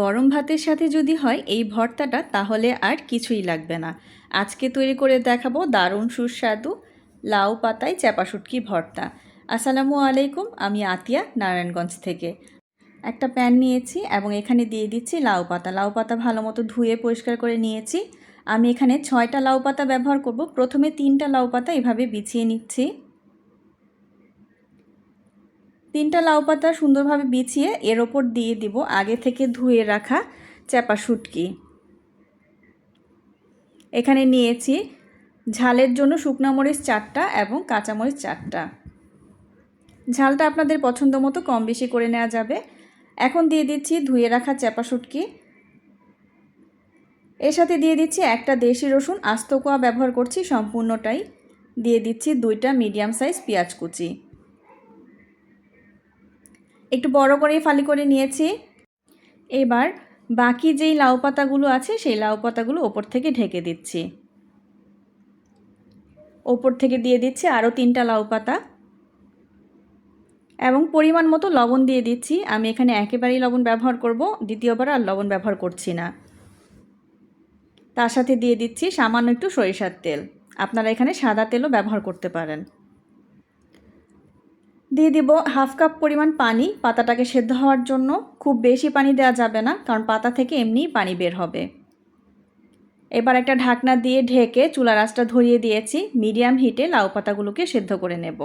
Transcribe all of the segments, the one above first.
গরম ভাতের সাথে যদি হয় এই ভর্তাটা, তাহলে আর কিছুই লাগবে না। আজকে তৈরি করে দেখাবো দারুণ সুস্বাদু লাউ পাতায় চ্যাপা শুটকি ভর্তা। আসসালামু আলাইকুম, আমি আতিয়া, নারায়ণগঞ্জ থেকে। একটা প্যান নিয়েছি এবং এখানে দিয়ে দিচ্ছি লাউ পাতা। লাউ পাতা ভালো মতো ধুয়ে পরিষ্কার করে নিয়েছি। আমি এখানে ছয়টা লাউ পাতা ব্যবহার করব। প্রথমে তিনটা লাউ পাতা এভাবে বিছিয়ে নিচ্ছি। তিনটা লাউ পাতা সুন্দরভাবে বিছিয়ে এর ওপর দিয়ে দিব আগে থেকে ধুয়ে রাখা চ্যাপা শুটকি। এখানে নিয়েছি ঝালের জন্য শুকনো মরিচ চারটা এবং কাঁচামরিচ চারটা। ঝালটা আপনাদের পছন্দ মতো কম বেশি করে নেওয়া যাবে। এখন দিয়ে দিচ্ছি ধুয়ে রাখা চ্যাপা শুটকি। এর সাথে দিয়ে দিচ্ছি একটা দেশি রসুন, আস্ত কোয়া ব্যবহার করছি সম্পূর্ণটাই। দিয়ে দিচ্ছি দুইটা মিডিয়াম সাইজ পেঁয়াজ কুচি। একটু বড় করে ফালি করে নিয়েছি। এবার বাকি যেই লাউ পাতাগুলো আছে, সেই লাউ পাতাগুলো ওপর থেকে ঢেকে দিচ্ছি। ওপর থেকে দিয়ে দিচ্ছি আরও তিনটা লাউ পাতা। এবং পরিমাণ মতো লবণ দিয়ে দিচ্ছি। আমি এখানে একেবারেই লবণ ব্যবহার করব, দ্বিতীয়বার আর লবণ ব্যবহার করছি না। তার সাথে দিয়ে দিচ্ছি সামান্য একটু সরিষার তেল। আপনারা এখানে সাদা তেলও ব্যবহার করতে পারেন। দিয়ে দিব হাফ কাপ পরিমাণ পানি। পাতাটাকে সেদ্ধ হওয়ার জন্য খুব বেশি পানি দেওয়া যাবে না, কারণ পাতা থেকে এমনিই পানি বের হবে। এবার একটা ঢাকনা দিয়ে ঢেকে চুলা রাসটা ধরিয়ে দিয়েছি। মিডিয়াম হিটে লাউ পাতাগুলোকে সেদ্ধ করে নেব।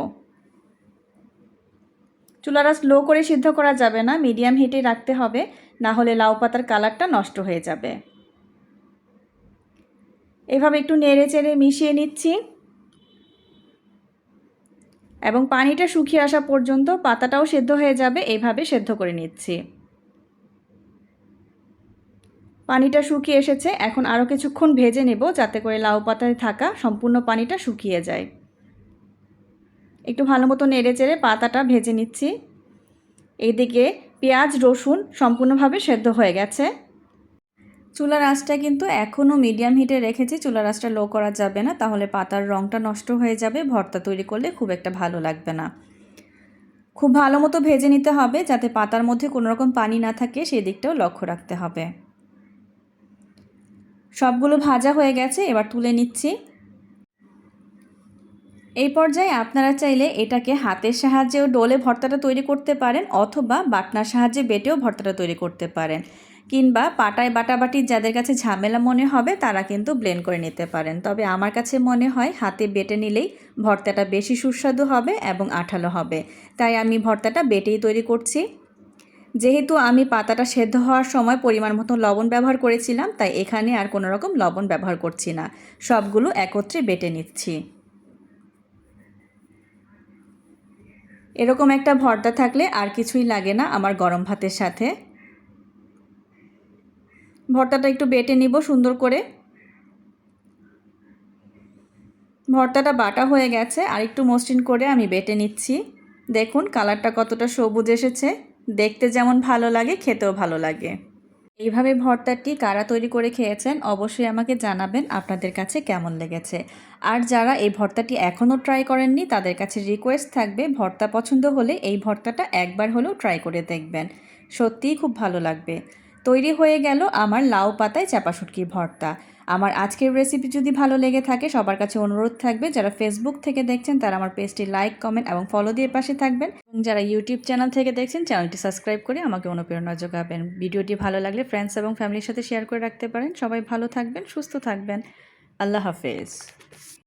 চুলা রাস লো করে সিদ্ধ করা যাবে না, মিডিয়াম হিটে রাখতে হবে, না হলে লাউ পাতার কালারটা নষ্ট হয়ে যাবে। এভাবে একটু নেড়ে চেড়ে মিশিয়ে নিচ্ছি। এবং পানিটা শুকিয়ে আসা পর্যন্ত পাতাটাও সেদ্ধ হয়ে যাবে, এইভাবে সেদ্ধ করে নিচ্ছি। পানিটা শুকিয়ে এসেছে, এখন আরও কিছুক্ষণ ভেজে নেব যাতে করে লাউ পাতায় থাকা সম্পূর্ণ পানিটা শুকিয়ে যায়। একটু ভালো মতো নেড়ে চেড়ে পাতাটা ভেজে নিচ্ছি। এইদিকে পেঁয়াজ, রসুন সম্পূর্ণভাবে সেদ্ধ হয়ে গেছে। চুলার আঁচটা কিন্তু এখনও মিডিয়াম হিটে রেখেছি চুলার আঁচটা লো করা যাবে না, তাহলে পাতার রঙটা নষ্ট হয়ে যাবে, ভর্তা তৈরি করলে খুব একটা ভালো লাগবে না। খুব ভালো মতো ভেজে নিতে হবে, যাতে পাতার মধ্যে কোনো রকম পানি না থাকে, সেই দিকটাও লক্ষ্য রাখতে হবে। সবগুলো ভাজা হয়ে গেছে, এবার তুলে নিচ্ছি। এই পর্যায়ে আপনারা চাইলে এটাকে হাতের সাহায্যেও ডোলে ভর্তাটা তৈরি করতে পারেন, অথবা বাটনার সাহায্যে বেটেও ভর্তাটা তৈরি করতে পারেন। কিংবা পাটায় বাটাবাটি যাদের কাছে ঝামেলা মনে হবে, তারা কিন্তু ব্লেন্ড করে নিতে পারেন। তবে আমার কাছে মনে হয়, হাতে বেটে নিলেই ভর্তাটা বেশি সুস্বাদু হবে এবং আঠালো হবে। তাই আমি ভর্তাটা বেটেই তৈরি করছি। যেহেতু আমি পাতাটা সেদ্ধ হওয়ার সময় পরিমাণ মতো লবণ ব্যবহার করেছিলাম, তাই এখানে আর কোনো রকম লবণ ব্যবহার করছি না। সবগুলো একত্রে বেটে নিচ্ছি। এরকম একটা ভর্তা থাকলে আর কিছুই লাগে না আমার গরম ভাতের সাথে। ভর্তাটা একটু বেটে নিব সুন্দর করে। ভর্তাটা বাটা হয়ে গেছে, আর একটু মসৃণ করে আমি বেটে নিচ্ছি। দেখুন, কালারটা কতটা সবুজ এসেছে। দেখতে যেমন ভালো লাগে, খেতেও ভালো লাগে। এইভাবে ভর্তাটি কারা তৈরি করে খেয়েছেন অবশ্যই আমাকে জানাবেন আপনাদের কাছে কেমন লেগেছে। আর যারা এই ভর্তাটি এখনও ট্রাই করেননি, তাদের কাছে রিকোয়েস্ট থাকবে, ভর্তা পছন্দ হলে এই ভর্তাটা একবার হলেও ট্রাই করে দেখবেন। সত্যিই খুব ভালো লাগবে। তৈরি হয়ে গেল আমার লাউ পাতায় চাপা শুটকি ভর্তা। আমার আজকের রেসিপি যদি ভালো লেগে থাকে, সবার কাছে অনুরোধ থাকবে, যারা ফেসবুক থেকে দেখছেন, তারা আমার পেজটি লাইক কমেন্ট এবং ফলো দিয়ে পাশে থাকবেন। এবং যারা ইউটিউব চ্যানেল থেকে দেখছেন চ্যানেলটি সাবস্ক্রাইব করে আমাকে অনুপ্রেরণা যোগাবেন। ভিডিওটি ভালো লাগলে ফ্রেন্ডস এবং ফ্যামিলির সাথে শেয়ার করে রাখতে পারেন। সবাই ভালো থাকবেন, সুস্থ থাকবেন। আল্লাহ হাফেজ।